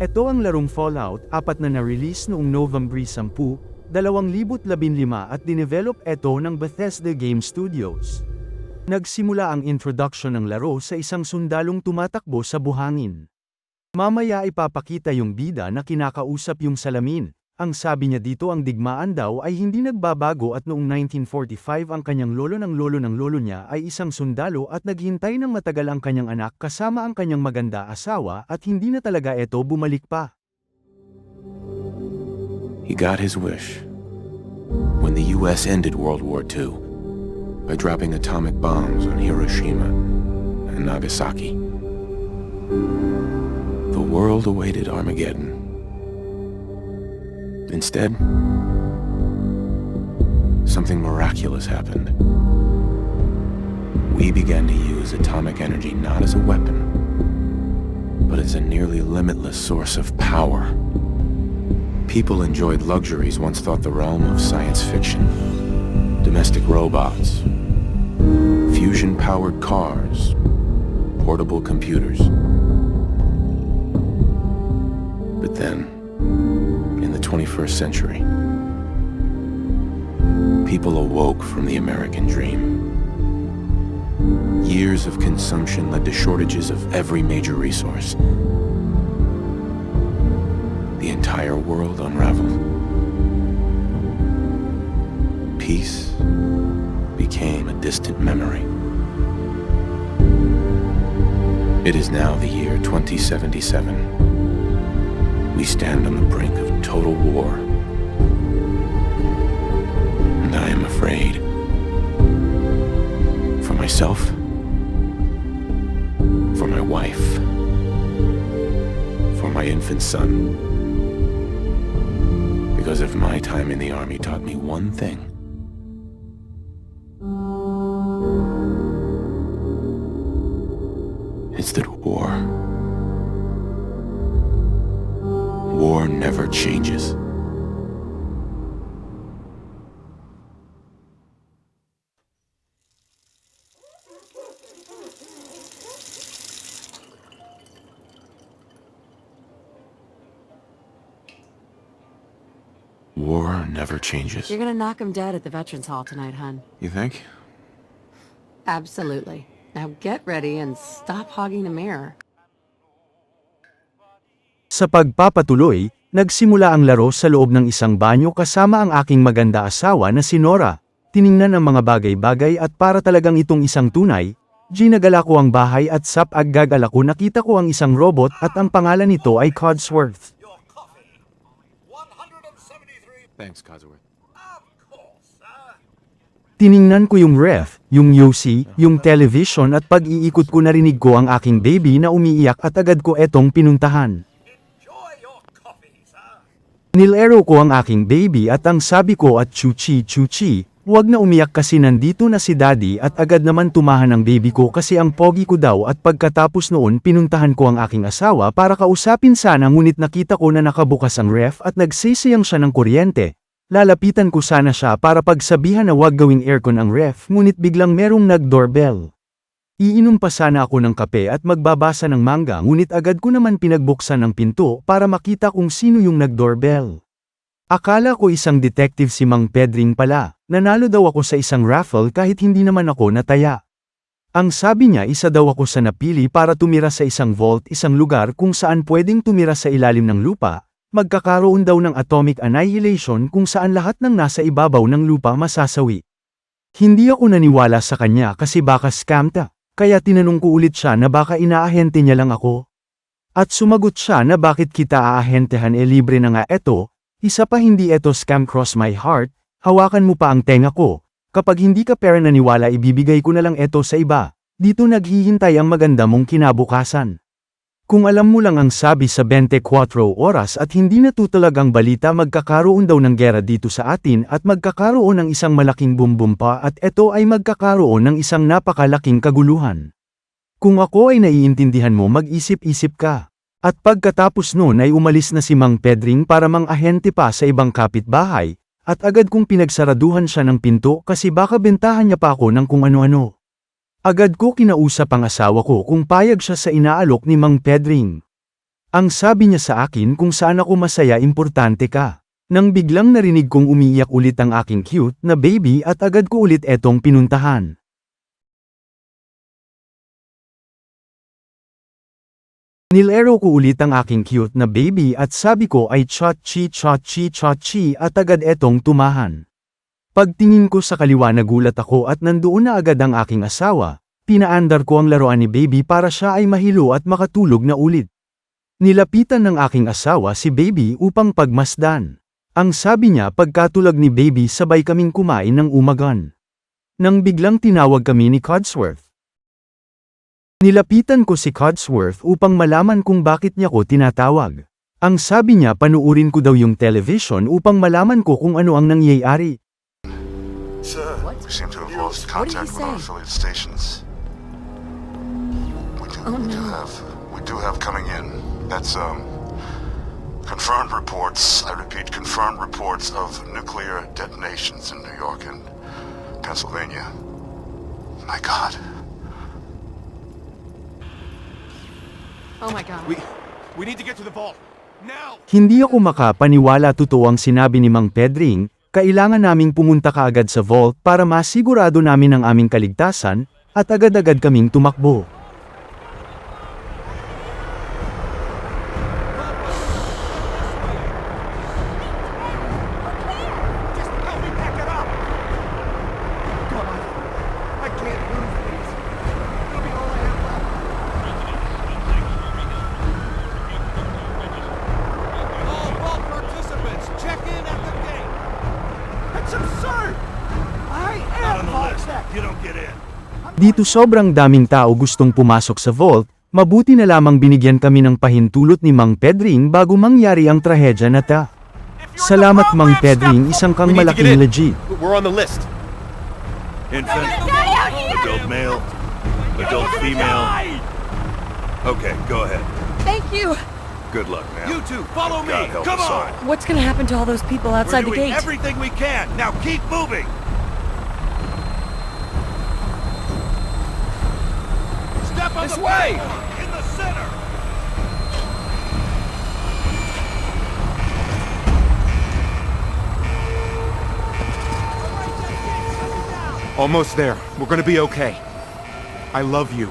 Ito ang larong Fallout, apat na na-release noong November 10, 2015 at dinevelop ito ng Bethesda Game Studios. Nagsimula ang introduction ng laro sa isang sundalong tumatakbo sa buhangin. Mamaya ipapakita yung bida na kinakausap yung salamin. Ang sabi niya dito ang digmaan daw ay hindi nagbabago at noong 1945 ang kanyang lolo ng lolo ng lolo niya ay isang sundalo at naghintay ng matagal ang kanyang anak kasama ang kanyang maganda asawa at hindi na talaga ito bumalik pa. He got his wish when the U.S. ended World War II by dropping atomic bombs on Hiroshima and Nagasaki. The world awaited Armageddon. Instead, something miraculous happened. We began to use atomic energy not as a weapon, but as a nearly limitless source of power. People enjoyed luxuries once thought the realm of science fiction. Domestic robots, fusion-powered cars, portable computers. 21st century, people awoke from the American dream. Years of consumption led to shortages of every major resource. The entire world unraveled. Peace became a distant memory. It is now the year 2077. We stand on the brink of total war. And I am afraid. For myself. For my wife. For my infant son. Because if my time in the army taught me one thing, it's that war. War never changes. War never changes. You're gonna knock him dead at the Veterans Hall tonight, hun. You think? Absolutely. Now get ready and stop hogging the mirror. Sa pagpapatuloy, nagsimula ang laro sa loob ng isang banyo kasama ang aking maganda asawa na si Nora. Tiningnan ang mga bagay-bagay at para talagang itong isang tunay, ginagala ko ang bahay at sap aggagala ko nakita ko ang isang robot at ang pangalan nito ay Codsworth. Your coffee. 173. Thanks, Codsworth. Tiningnan ko yung ref, yung UC, yung television at pag-iikot ko narinig ko ang aking baby na umiiyak at agad ko etong pinuntahan. Nilero ko ang aking baby at ang sabi ko at chuchi chuchi, huwag na umiyak kasi nandito na si daddy at agad naman tumahan ang baby ko kasi ang pogi ko daw at pagkatapos noon pinuntahan ko ang aking asawa para kausapin sana ngunit nakita ko na nakabukas ang ref at nagsisiyang siya ng kuryente. Lalapitan ko sana siya para pagsabihan na huwag gawing aircon ang ref ngunit biglang merong nag-doorbell. Iinom pa sana ako ng kape at magbabasa ng manga ngunit agad ko naman pinagbuksan ang pinto para makita kung sino yung nag-doorbell. Akala ko isang detective si Mang Pedring pala, nanalo daw ako sa isang raffle kahit hindi naman ako nataya. Ang sabi niya isa daw ako sa napili para tumira sa isang vault isang lugar kung saan pwedeng tumira sa ilalim ng lupa, magkakaroon daw ng atomic annihilation kung saan lahat ng nasa ibabaw ng lupa masasawi. Hindi ako naniwala sa kanya kasi baka scam ta, kaya tinanong ko ulit siya na baka inaahente niya lang ako. At sumagot siya na bakit kita aahentehan e libre na nga eto, isa pa hindi eto scam cross my heart, hawakan mo pa ang tenga ko, kapag hindi ka pera naniwala ibibigay ko na lang eto sa iba, dito naghihintay ang maganda mong kinabukasan. Kung alam mo lang ang sabi sa 24 oras at hindi natutulagang balita magkakaroon daw ng gera dito sa atin at magkakaroon ng isang malaking bumbumpa at ito ay magkakaroon ng isang napakalaking kaguluhan. Kung ako ay naiintindihan mo mag-isip-isip ka. At pagkatapos noon ay umalis na si Mang Pedring para mang ahente pa sa ibang kapitbahay, at agad kong pinagsaraduhan siya ng pinto kasi baka bentahan niya pa ako ng kung ano-ano. Agad ko kinausap ang asawa ko kung payag siya sa inaalok ni Mang Pedring. Ang sabi niya sa akin kung saan ako masaya importante ka. Nang biglang narinig kong umiiyak ulit ang aking cute na baby at agad ko ulit etong pinuntahan. Nilero ko ulit ang aking cute na baby at sabi ko ay cha-chi cha-chi cha-chi at agad etong tumahan. Pagtingin ko sa kaliwa nagulat ako at nandoon na agad ang aking asawa, pinaandar ko ang laruan ni baby para siya ay mahilo at makatulog na ulit. Nilapitan ng aking asawa si baby upang pagmasdan. Ang sabi niya pagkatulag ni baby sabay kaming kumain ng umagan. Nang biglang tinawag kami ni Codsworth. Nilapitan ko si Codsworth upang malaman kung bakit niya ko tinatawag. Ang sabi niya panuurin ko daw yung television upang malaman ko kung ano ang nangyayari. Sir, What? we seem to have lost contact with our affiliate stations. We do, Oh, we do have, we do have coming in. That's um, confirmed reports. I repeat, confirmed reports of nuclear detonations in New York and Pennsylvania. My God. Oh my god. We, we need to get to the vault. Now! Hindi ako makapaniwala totoo ang sinabi ni Mang Pedring, kailangan naming pumunta kaagad sa vault para masigurado namin ang aming kaligtasan, at agad-agad kaming tumakbo. Just help me pack it up! God, I can't lose these. It'll be all I have left. All vault participants, check in at the gate. That's absurd! I am Vault-Tec. You don't get in. Dito sobrang daming tao gustong pumasok sa vault, mabuti na lamang binigyan kami ng pahintulot ni Mang Pedring bago mangyari ang trahedya na ta. Salamat Mang Pedring, isang kang malaking in. legit. We're on the list. Infant, adult male, adult female. Okay, go ahead. Thank you. Good luck, man. You two, follow me. Come on. What's gonna happen to all those people outside We're the doing gate? everything we can. Now keep moving. Step on this way. In the center. Almost there. We're gonna be okay. I love you.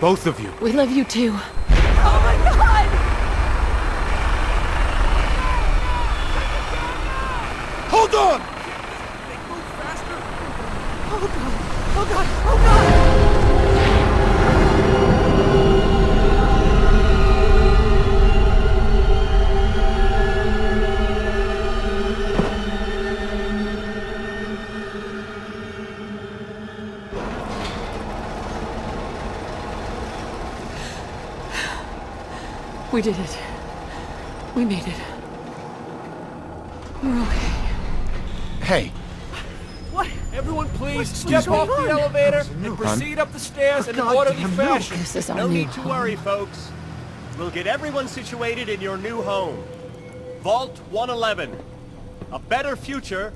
Both of you. We love you too. Oh my god! Hold on! Step off the elevator and proceed up the stairs oh, in an orderly fashion. This is our No need to worry, folks. We'll get everyone situated in your new home. Vault 111. A better future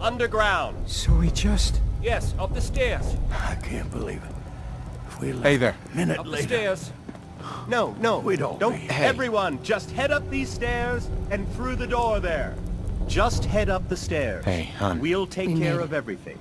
underground. so we just... Yes, up the stairs. I can't believe it. If we left Hey there. a minute Up the stairs. No, no. We don't. Don't. be- Hey. Everyone, just head up these stairs and through the door there. Just head up the stairs. Hey, hon. We'll take We care of everything.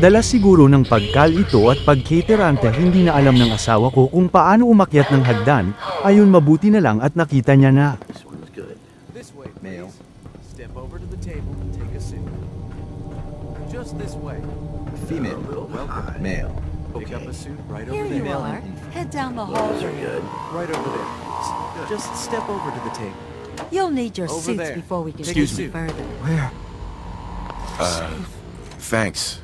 Dala siguro ng pagkal ito at pagkaterante hindi na alam ng asawa ko kung paano umakyat ng hagdan, ayun mabuti na lang at nakita niya na. Please. Step over to the table and take a seat. Just this way. Female. Welcome. Male. Pick up a suit right Here over you there. are. Head down the hall. Right over there. Just step over to the table. You'll need your Over suits there. before we can Excuse take you me. further. Where? Uh, thanks.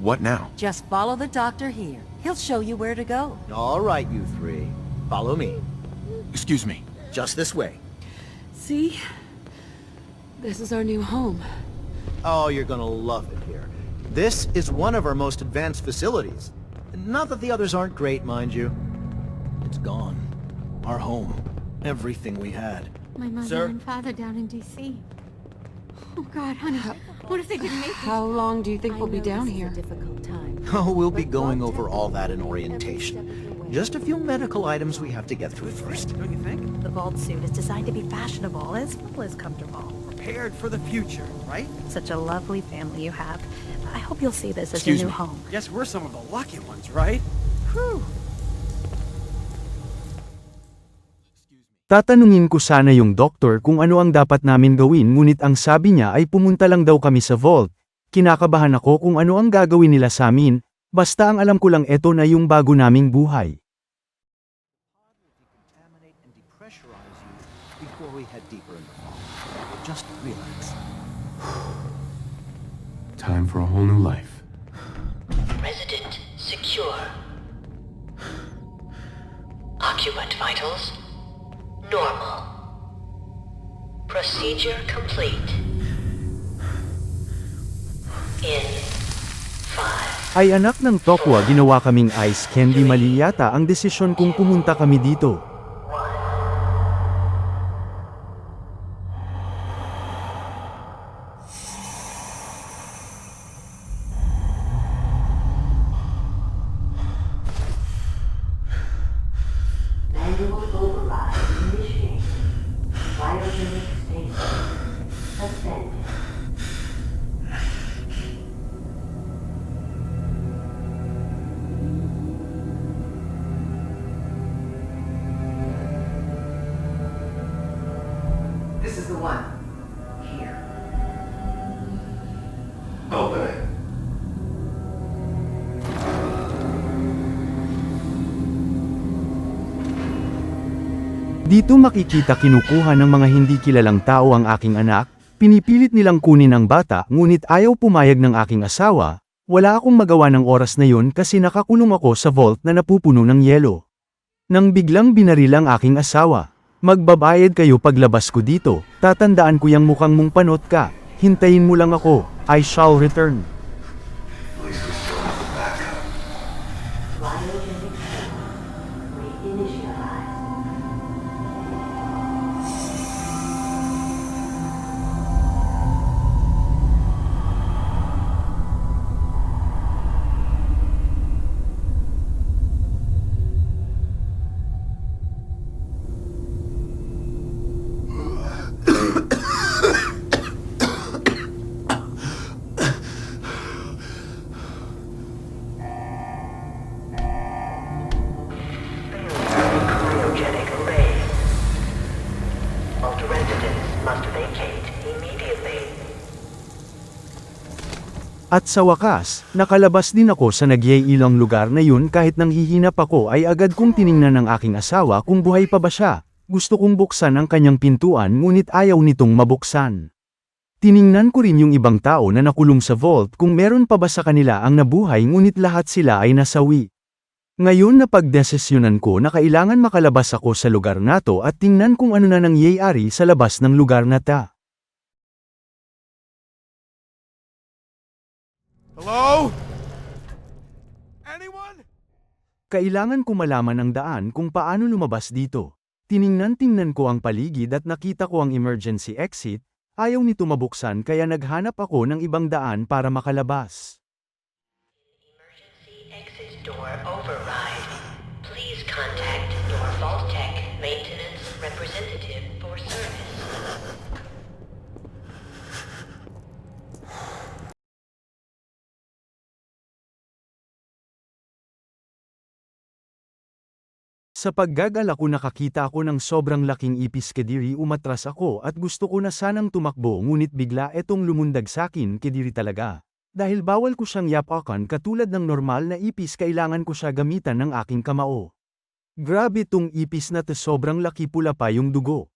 What now? Just follow the doctor here. He'll show you where to go. All right, you three. Follow me. Excuse me. Just this way. See? This is our new home. Oh, you're gonna love it here. This is one of our most advanced facilities. Not that the others aren't great, mind you. It's gone. Our home. Everything we had. My mother Sir? and father down in D.C. Oh God, honey, What if they didn't make it? How long do you think I we'll be down this is a here? difficult time. Oh, we'll be going over all that in help you every orientation. step of your way. Just a few medical items we have to get through first. Don't you think? The Vault suit is designed to be fashionable as well as comfortable. Prepared for the future, right? Such a lovely family you have. I hope you'll see this as Excuse your new me. home. Yes, we're some of the lucky ones, right? Whew. Tatanungin ko sana yung doktor kung ano ang dapat namin gawin ngunit ang sabi niya ay pumunta lang daw kami sa vault. Kinakabahan ako kung ano ang gagawin nila sa amin, basta ang alam ko lang eto na yung bago naming buhay. Just relax. Time for a whole new life. Resident secure. Occupant vitals normal. Procedure complete. In five. Ay anak ng Tokwa ginawa kaming ice candy mali yata ang desisyon kung pumunta kami dito. Dito makikita kinukuha ng mga hindi kilalang tao ang aking anak, pinipilit nilang kunin ang bata ngunit ayaw pumayag ng aking asawa, wala akong magawa ng oras na yun kasi nakakulong ako sa vault na napupuno ng yelo. Nang biglang binaril ang aking asawa, magbabayad kayo paglabas ko dito, tatandaan ko yung mukhang mong panot ka, hintayin mo lang ako, I shall return. At sa wakas, nakalabas din ako sa nagyay-ilang lugar na yun kahit nang hihinap ako ay agad kong tiningnan ng aking asawa kung buhay pa ba siya. Gusto kong buksan ang kanyang pintuan ngunit ayaw nitong mabuksan. Tiningnan ko rin yung ibang tao na nakulong sa vault kung meron pa ba sa kanila ang nabuhay ngunit lahat sila ay nasawi. Ngayon na pagdesisyonan ko na kailangan makalabas ako sa lugar na to at tingnan kung ano na nangyayari sa labas ng lugar na ta. Hello? Anyone? Kailangan ko malaman ang daan kung paano lumabas dito. Tiningnan-tingnan ko ang paligid at nakita ko ang emergency exit, ayaw nito mabuksan kaya naghanap ako ng ibang daan para makalabas. Emergency exit door override. Sa paggagala ko nakakita ako ng sobrang laking ipis kediri umatras ako at gusto ko na sanang tumakbo ngunit bigla etong lumundag sakin kediri talaga. Dahil bawal ko siyang yapakan katulad ng normal na ipis kailangan ko siya gamitan ng aking kamao. Grabe tong ipis na to sobrang laki pula pa yung dugo.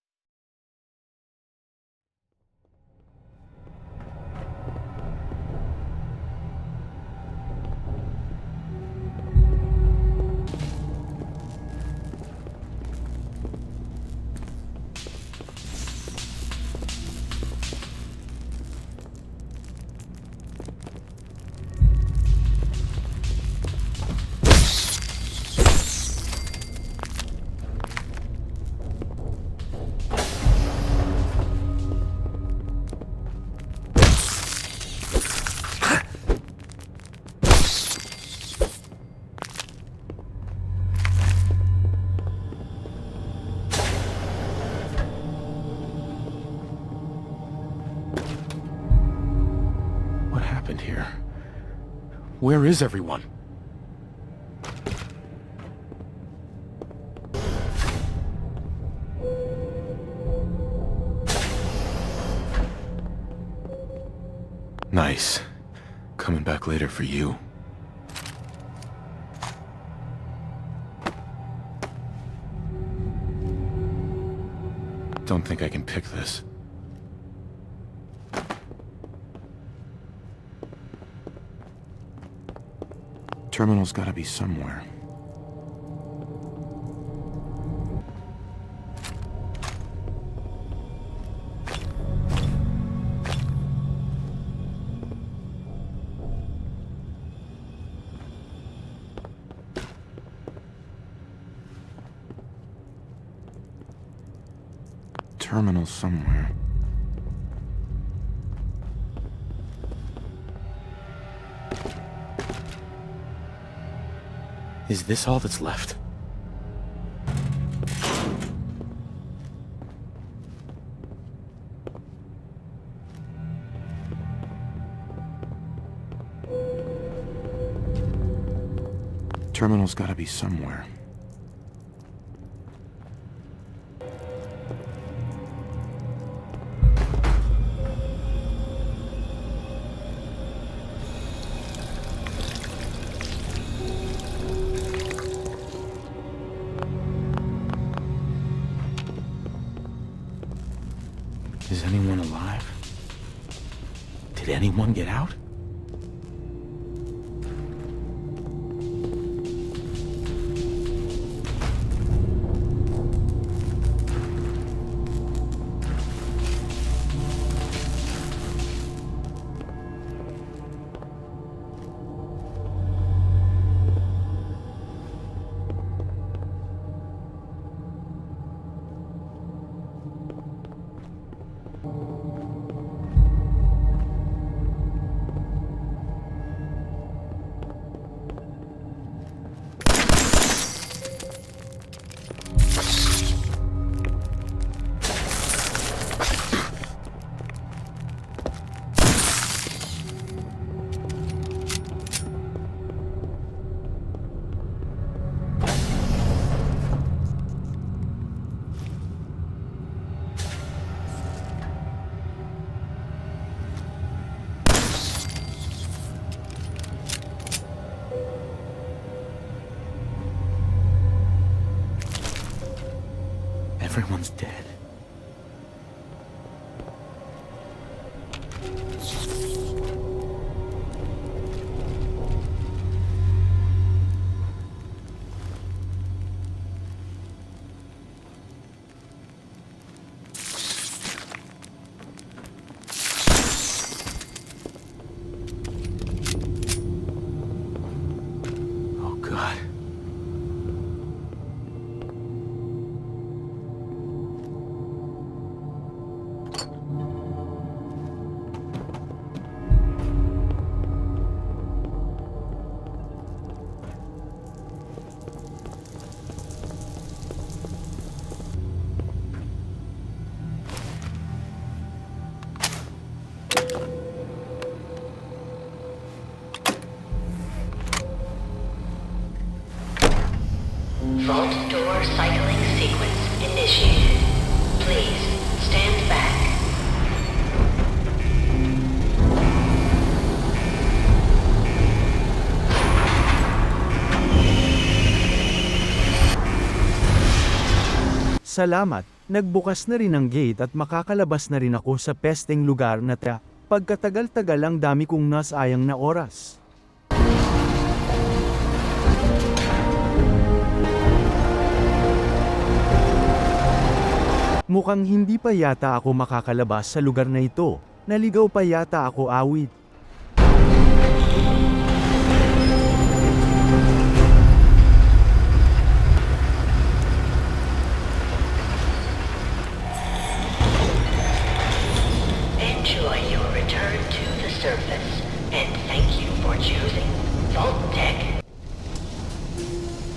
Where is everyone? Nice. Coming back later for you. Don't think I can pick this. Terminal's gotta be somewhere. Terminal somewhere. Is this all that's left? Terminal's gotta be somewhere. Is anyone alive? Did anyone get out? うん。Salamat, nagbukas na rin ang gate at makakalabas na rin ako sa pesteng lugar na ta. Pagkatagal-tagal ang dami kong nasayang na oras. Mukhang hindi pa yata ako makakalabas sa lugar na ito. Naligaw pa yata ako awit.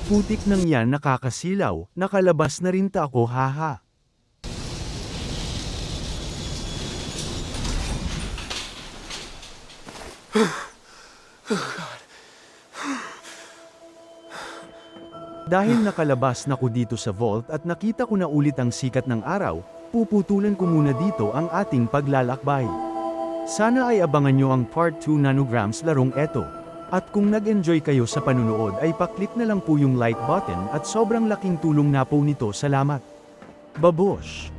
Putik nang yan nakakasilaw, nakalabas na rin ta ako haha. oh God. Dahil nakalabas na ko dito sa vault at nakita ko na ulit ang sikat ng araw, puputulan ko muna dito ang ating paglalakbay. Sana ay abangan nyo ang part 2 nanograms larong eto. At kung nag-enjoy kayo sa panunood ay paklik na lang po yung like button at sobrang laking tulong na po nito salamat. Babosh!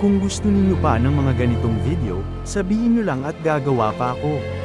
Kung gusto ninyo pa ng mga ganitong video, sabihin nyo lang at gagawa pa ako.